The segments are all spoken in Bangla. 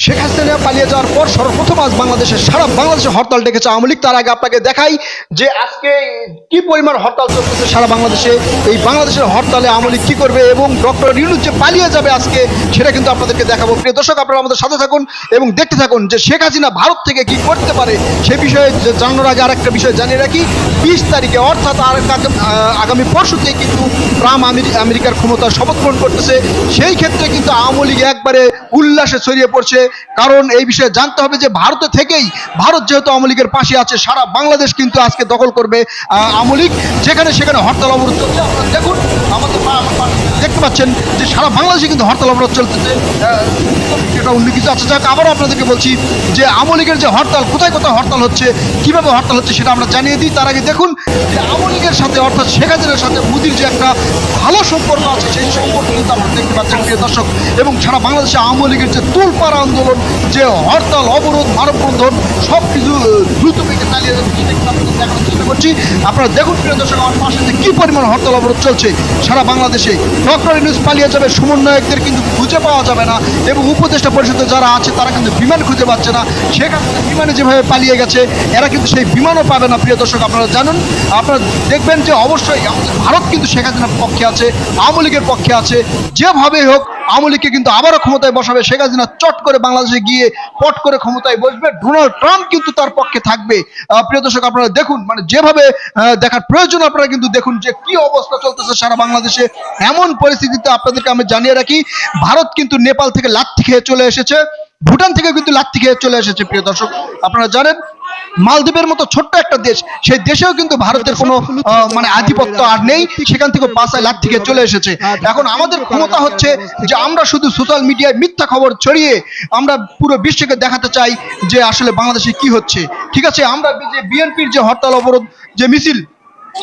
শেখ হাসিনা পালিয়ে যাওয়ার পর সর্বপ্রথম আজ বাংলাদেশে সারা বাংলাদেশে হরতাল ডেকেছে আওয়ামী লীগ। তার আগে আপনাকে দেখাই যে আজকে কি পরিমাণ হরতাল চলতেছে সারা বাংলাদেশে। এই বাংলাদেশের হরতালে আওয়ামী লীগ কি করবে এবং ডক্টর ইউনুস যে পালিয়ে যাবে আজকে, সেটা কিন্তু আপনাদেরকে দেখাবো। প্রিয় দর্শক, আপনারা আমাদের সাথে থাকুন এবং দেখতে থাকুন যে শেখ হাসিনা ভারত থেকে কি করতে পারে, সে বিষয়ে জানানোর আগে আরেকটা বিষয় জানিয়ে রাখি। বিশ তারিখে, অর্থাৎ আর আগামী পরশুতে কিন্তু ট্রাম্প আমেরি- আমেরিকার ক্ষমতা শপথ গ্রহণ করতেছে। সেই ক্ষেত্রে কিন্তু আওয়ামী লীগ একবারে উল্লাসে ছড়িয়ে পড়ছে। কারণ এই বিষয়ে জানতে হবে যে ভারতে থেকেই, ভারত যেহেতু আওয়ামী লীগের পাশে আছে, সারা বাংলাদেশ কিন্তু আজকে দখল করবে আওয়ামী লীগ। যেখানে সেখানে হরতাল অবরোধ চলছে আপনারা দেখুন দেখতে পাচ্ছেন যে সারা বাংলাদেশে কিন্তু হরতাল অবরোধ চলতেছে। এটা কিছু আছে। যাক, আবারও আপনাদেরকে বলছি যে আওয়ামী লীগের যে হরতাল, কোথায় কোথায় হরতাল হচ্ছে, কীভাবে হরতাল হচ্ছে সেটা আমরা জানিয়ে দিই। তার আগে দেখুন যে আওয়ামী লীগের সাথে, অর্থাৎ শেখ হাসিনার সাথে মোদির যে একটা ভালো সম্পর্ক আছে, সেই সম্পর্ক কিন্তু আমরা দেখতে পাচ্ছি প্রিয় দর্শক। এবং সারা বাংলাদেশে আওয়ামী লীগের যে তুলপাড়া আন্দোলন, যে হরতাল, অবরোধ, মানববন্ধন সব কিছু দ্রুত আপনারা দেখুন, প্রিয় দর্শক, আমার পাশে যে পরিমাণ হরতাল অবরোধ চলছে, সারা বাংলাদেশে ডক্টর ইউনুস পালিয়ে যাবে সমন্বয়কদের কিন্তু খুঁজে পাওয়া যাবে না, এবং উপদেষ্টা পরিষদে যারা আছে, তারা কিন্তু বিমান খুঁজে পাচ্ছে না। সেখানে বিমানে যেভাবে পালিয়ে গেছে, এরা কিন্তু সেই বিমানও পাবে না, প্রিয় দর্শক, আপনারা জানুন। আপনারা দেখবেন যে অবশ্যই আমাদের ভারত কিন্তু শেখ হাসিনার পক্ষে আছে, আওয়ামী লীগের পক্ষে আছে, যেভাবেই হোক আওয়ামী কিন্তু আবারও ক্ষমতায় বসাবে। শেখ হাসিনা চট করে বাংলাদেশে গিয়ে পট করে ক্ষমতায় বসবে। ডোনাল্ড ট্রাম্প কিন্তু তার পক্ষে থাকবে। প্রিয় দর্শক, আপনারা দেখুন মানে যেভাবে দেখার প্রয়োজন, আপনারা কিন্তু দেখুন যে কি অবস্থা চলতেছে সারা বাংলাদেশে। এমন পরিস্থিতিতে আপনাদেরকে আমি জানিয়ে রাখি, ভারত কিন্তু নেপাল থেকে লাত্তি খেয়ে চলে এসেছে। ভুটান থেকে কিন্তু লাত্তি খেয়ে চলে এসেছে, প্রিয় দর্শক। আপনারা জানেন মালদ্বীপের মতো ছোট্ট একটা দেশ সেই দেশেও কিন্তু ভারতের কোনো মানে আধিপত্য আর নেই। সেখান থেকে পাশায় লাভ থেকে চলে এসেছে। এখন আমাদের ক্ষমতা হচ্ছে যে আমরা শুধু সোশ্যাল মিডিয়ায় মিথ্যা খবর ছড়িয়ে আমরা পুরো বিশ্বকে দেখাতে চাই যে আসলে বাংলাদেশে কি হচ্ছে। ঠিক আছে আমরা যে বিএনপির যে হরতাল অবরোধ যে মিছিল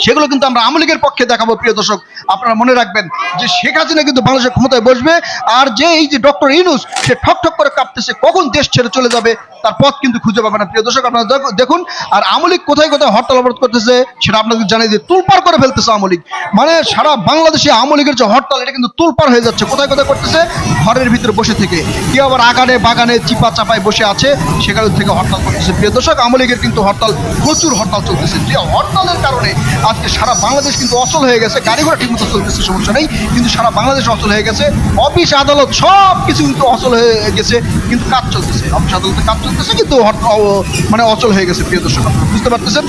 সেগুলো কিন্তু আমরা আওয়ামী লীগের পক্ষে দেখাবো প্রিয় দর্শক। আপনারা মনে রাখবেন যে শেখ হাসিনা কিন্তু বাংলাদেশের ক্ষমতায় বসবে আর যে এই যে ডক্টর ইনুস সে ঠক ঠক করে কাঁপতেছে কখন দেশ ছেড়ে চলে যাবে? তার পথ কিন্তু খুঁজে পাবে না। প্রিয় দর্শক, আপনারা দেখুন, আর আমলিক কোথায় কোথায় হরতাল অবরোধ করতেছে সেটা আপনাদের জানিয়ে দিয়ে তুলপার করে ফেলতেছে আওয়ামী লীগ মানে সারা বাংলাদেশে আওয়ামী লীগের যে হরতাল, এটা কিন্তু তুলপার হয়ে যাচ্ছে। কোথায় কোথায় করতেছে? ঘরের ভিতরে বসে থেকে। কেউ আবার আগানে বাগানে চিপা চাপায় বসে আছে, সেখান থেকে হরতাল করতেছে। প্রিয় দর্শক আওয়ামী লীগের কিন্তু হরতাল, প্রচুর হরতাল চলতেছে। যে হরতালের কারণে আজকে সারা বাংলাদেশ কিন্তু অচল হয়ে গেছে। গাড়ি ঘোড়া ঠিকমতো চলতেছে, সমস্যা নেই। কিন্তু সারা বাংলাদেশ অচল হয়ে গেছে। অফিস, আদালত সব কিছু কিন্তু অচল হয়ে গেছে। কিন্তু কাজ চলতেছে। অফিস, আদালতে কাজ চলতেছে। কিন্তু হর- মানে অচল হয়ে গেছে, প্রিয় দর্শক বুঝতে পারতেছেন?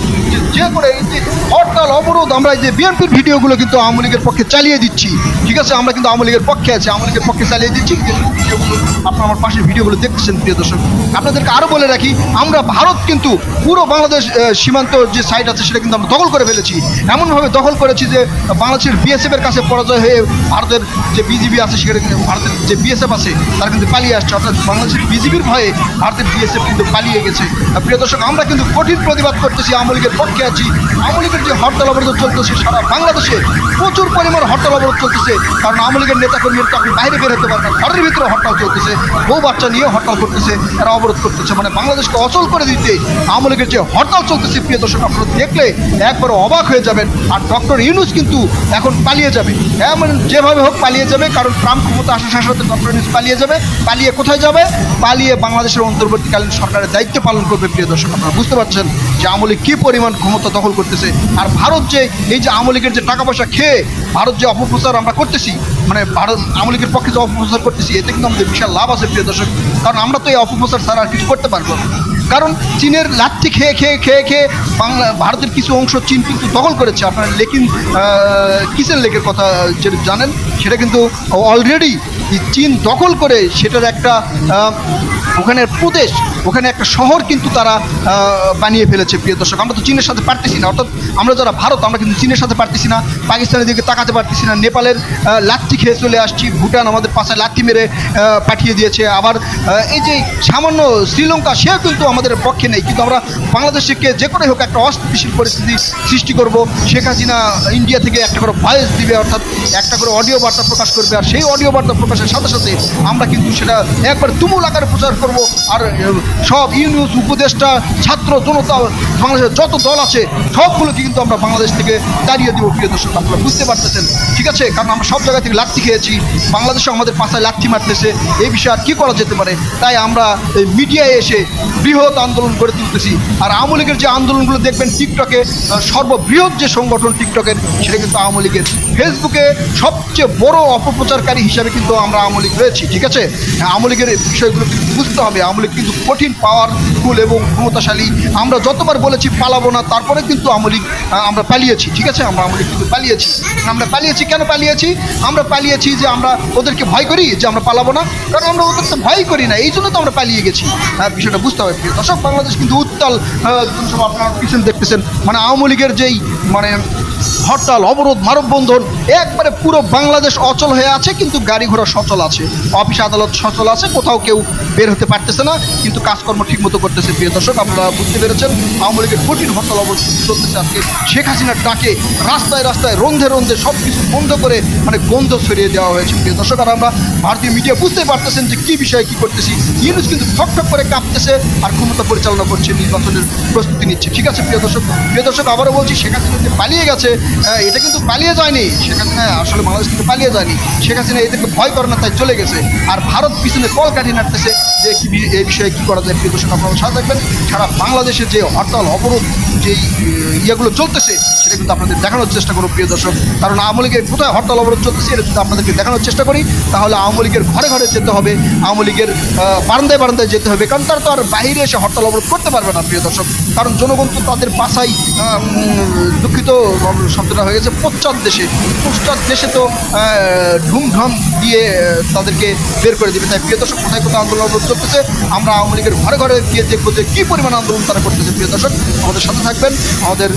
যে করে এই যে হরতাল, অবরোধ, আমরা এই যে বিএনপির ভিডিওগুলো কিন্তু আওয়ামী লীগের পক্ষে চালিয়ে দিচ্ছি। ঠিক আছে, আমরা কিন্তু আওয়ামী লীগের পক্ষে আছি, আওয়ামী লীগের পক্ষে চালিয়ে দিচ্ছি। ভিডিওগুলো, আপনারা আমার পাশের ভিডিওগুলো দেখতেছেন, প্রিয় দর্শক। আপনাদেরকে আরও বলে রাখি, আমরা ভারত কিন্তু পুরো বাংলাদেশ সীমান্ত যে সাইড আছে, সেটা কিন্তু আমরা দখল করে ফেলেছি। এমনভাবে দখল করেছি যে, বাংলাদেশের বিএসএফ এর কাছে পরাজয় হয়ে ভারতের যে বিজিবি আছে, সেখানে কিন্তু ভারতের যে বিএসএফ আছে, তারা কিন্তু পালিয়ে আসছে। অর্থাৎ বাংলাদেশের বিজিবির ভয়ে ভারতের বিএসএফ কিন্তু পালিয়ে গেছে। প্রিয় দর্শক, আমরা কিন্তু কঠিন প্রতিবাদ করতেছি আওয়ামী লীগের পক্ষে আছি। আওয়ামী লীগের যে হরতাল অবরোধ চলতেছে সারা বাংলাদেশে প্রচুর পরিমাণ হরতাল অবরোধ চলতেছে। কারণ আওয়ামী লীগের নেতা কর্মীরা তো আপনি বাইরে বের হতে পারবেন ঘরের ভিতরে হরতাল চলতেছে। বউ বাচ্চা নিয়ে হরতাল করতেছে এরা অবরোধ করতেছে। মানে বাংলাদেশকে অচল করে দিতে আওয়ামী লীগের যে হরতাল চলতেছে, প্রিয় দর্শক, আপনারা দেখলে একবার অবাক হয়ে যাবেন। আর ডক্টর ইউনুস কিন্তু এখন পালিয়ে যাবে। এমন যেভাবে হোক পালিয়ে যাবে, কারণ ট্রাম্প ক্ষমতা আসার সাথে ডক্টর ইউনুস পালিয়ে যাবে। পালিয়ে কোথায় যাবে? পালিয়ে বাংলাদেশের অন্তর্বর্তীকালীন সরকারের দায়িত্ব পালন করবে, প্রিয় দর্শক, আপনারা বুঝতে পারছেন যে আওয়ামী লীগ কী পরিমাণ ক্ষমতা দখল করতেছে। আর ভারত যে এই যে আওয়ামী লীগের যে টাকা পয়সা খেয়ে ভারত যে অপপ্রচার আমরা করতেছি মানে ভারত, আওয়ামী লীগের পক্ষে যে অপপ্রচার করতেছি, এতে কিন্তু আমাদের বিশাল লাভ আছে, প্রিয় দর্শক। কারণ আমরা তো এই অপপ্রচার ছাড়া আর কিছু করতে পারব না। কারণ চীনের লাচ্ছি খেয়ে খেয়ে খেয়ে খেয়ে বাংলা, ভারতের কিছু অংশ চীন কিন্তু দখল করেছে। আপনারা লেকিন কিসের লেকের কথা যেটা জানেন, সেটা কিন্তু অলরেডি চীন দখল করে সেটার একটা আহ, ওখানে প্রদেশ ওখানে একটা শহর কিন্তু তারা বানিয়ে ফেলেছে, প্রিয় দর্শক। আমরা তো চীনের সাথে পারতেছি না, অর্থাৎ আমরা যারা ভারত, আমরা কিন্তু চীনের সাথে পারতেছি না, পাকিস্তানের দিকে তাকাতে পারতেছি না, নেপালের লাত্তি খেয়ে চলে আসছি, ভুটান আমাদের পাশে লাত্তি মেরে পাঠিয়ে দিয়েছে। আবার এই যে সামান্য শ্রীলঙ্কা, সেও কিন্তু আমাদের পক্ষে নেই। কিন্তু আমরা বাংলাদেশকে যে করে হোক একটা অস্থিতিশীল পরিস্থিতি সৃষ্টি করব। শেখ হাসিনা ইন্ডিয়া থেকে একটা করে ভয়েস দিবে, অর্থাৎ একটা করে অডিও বার্তা প্রকাশ করবে। আর সেই অডিও বার্তা প্রকাশের সাথে সাথে আমরা কিন্তু সেটা একবার তুমুল আকারে প্রচার করব। আর সব ইউনিয়ন উপদেষ্টা, ছাত্র, জনতা, বাংলাদেশের যত দল আছে, সবগুলোকে কিন্তু আমরা বাংলাদেশ থেকে তাড়িয়ে দেবো, প্রিয় দর্শক আপনারা বুঝতে পারতেছেন? ঠিক আছে? কারণ আমরা সব জায়গা থেকে লাথি খেয়েছি। বাংলাদেশে আমাদের পাশায় লাথি মারতেছে। এই বিষয়ে আর কী করা যেতে পারে? তাই আমরা এই মিডিয়ায় এসে বৃহৎ আন্দোলন গড়ে তুলতেছি। আর আওয়ামী লীগের যে আন্দোলনগুলো দেখবেন, টিকটকে সর্ববৃহৎ যে সংগঠন টিকটকের, সেটা কিন্তু আওয়ামী লীগের ফেসবুকে সবচেয়ে বড় অপপ্রচারকারী হিসাবে কিন্তু আমরা আওয়ামী লীগ রয়েছি ঠিক আছে? হ্যাঁ, আওয়ামী লীগের বিষয়গুলো বুঝতে হবে। আওয়ামী লীগ কিন্তু কঠিন পাওয়ারফুল এবং ক্ষমতাশালী। আমরা যতবার বলেছি পালাবো না তারপরে কিন্তু আওয়ামী লীগ আমরা পালিয়েছি ঠিক আছে? আমরা আওয়ামী লীগ কিন্তু পালিয়েছি। আমরা পালিয়েছি কেন পালিয়েছি? আমরা পালিয়েছি যে আমরা ওদেরকে ভয় করি যে আমরা পালাবো না কারণ আমরা ওদের তো ভয় করি না এই জন্য তো আমরা পালিয়ে গেছি। হ্যাঁ বিষয়টা বুঝতে হবে। দর্শক বাংলাদেশ কিন্তু উত্তাল আপনারা পিছনে দেখতেছেন। মানে আওয়ামী লীগের যেই মানে হরতাল, অবরোধ, মানববন্ধন, একবারে পুরো বাংলাদেশ অচল হয়ে আছে, কিন্তু গাড়ি ঘোড়া সচল আছে। অফিস আদালত সচল আছে, কোথাও কেউ বের হতে পারতেছে না, কিন্তু কাজকর্ম ঠিকমতো করতেছে। প্রিয় দর্শক, আপনারা বুঝতে পেরেছেন, আওয়ামী লীগের কঠিন হরতাল অবরোধ চলতেছে আজকে। শেখ হাসিনার ডাকে রাস্তায় রাস্তায়, রন্ধে রন্ধে সব কিছু বন্ধ করে মানে গন্ধ ছড়িয়ে দেওয়া হয়েছে। প্রিয় দর্শক, আর আমরা ভারতীয় মিডিয়া বুঝতে পারতেছেন যে কী বিষয়ে কী করতেছি। ইউনুস কিন্তু ঠক ঠক করে কাঁপতেছে আর ক্ষমতা পরিচালনা করছে নির্বাচনের প্রস্তুতি নিচ্ছে। ঠিক আছে, প্রিয় দর্শক প্রিয় দর্শক, আবারও বলছি, শেখ হাসিনা পালিয়ে গেছে এটা কিন্তু পালিয়ে যায়নি। শেখ হাসিনা আসলে বাংলাদেশ কিন্তু পালিয়ে যায়নি। শেখ হাসিনা এদেরকে ভয় করে না, তাই চলে গেছে। আর ভারত পিছনে কল কাঠি নাড়তেছে যে এই বিষয়ে কী করা যায় প্রিয় দর্শক আপনারা সাথে থাকবেন। সারা বাংলাদেশের যে হরতাল, অবরোধ যেই ইয়েগুলো চলতেছে, সেটা কিন্তু আপনাদের দেখানোর চেষ্টা করব, প্রিয় দর্শক। কারণ আওয়ামী লীগের কোথায় হরতাল অবরোধ চলতেছে, এটা যদি আপনাদেরকে দেখানোর চেষ্টা করি, তাহলে আওয়ামী লীগের ঘরে ঘরে যেতে হবে, আওয়ামী লীগের বারান্দায় বারান্দায় যেতে হবে, কারণ তারা তো আর বাইরে এসে হরতাল অবরোধ করতে পারবে না, প্রিয় দর্শক। কারণ জনগণ তো তাদের বাসাই দুঃখিত, শব্দটা হয়ে গেছে, পশ্চাৎ দেশে। পশ্চাৎ দেশে তো ধুমধাম দিয়ে তাদেরকে বের করে দেবে। তাই প্রিয় দর্শক, কোথায় কোথায় আন্দোলন অবরোধ চলতেছে, আমরা আওয়ামী লীগের ঘরে ঘরে গিয়ে দেখব যে কী পরিমাণ আন্দোলন তারা করতেছে, প্রিয় দর্শক। আমাদের সাথে থাকবেন আমাদের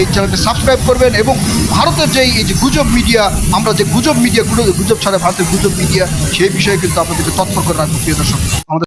এই চ্যানেলটি সাবস্ক্রাইব করবেন এবং ভারতের যেই, এই যে গুজব মিডিয়া আমরা যে গুজব মিডিয়াগুলো গুজব ছাড়া ভারতের গুজব মিডিয়া সেই বিষয়ে কিন্তু আপনাদেরকে তৎপর করে রাখব, প্রিয় দর্শক। আমাদের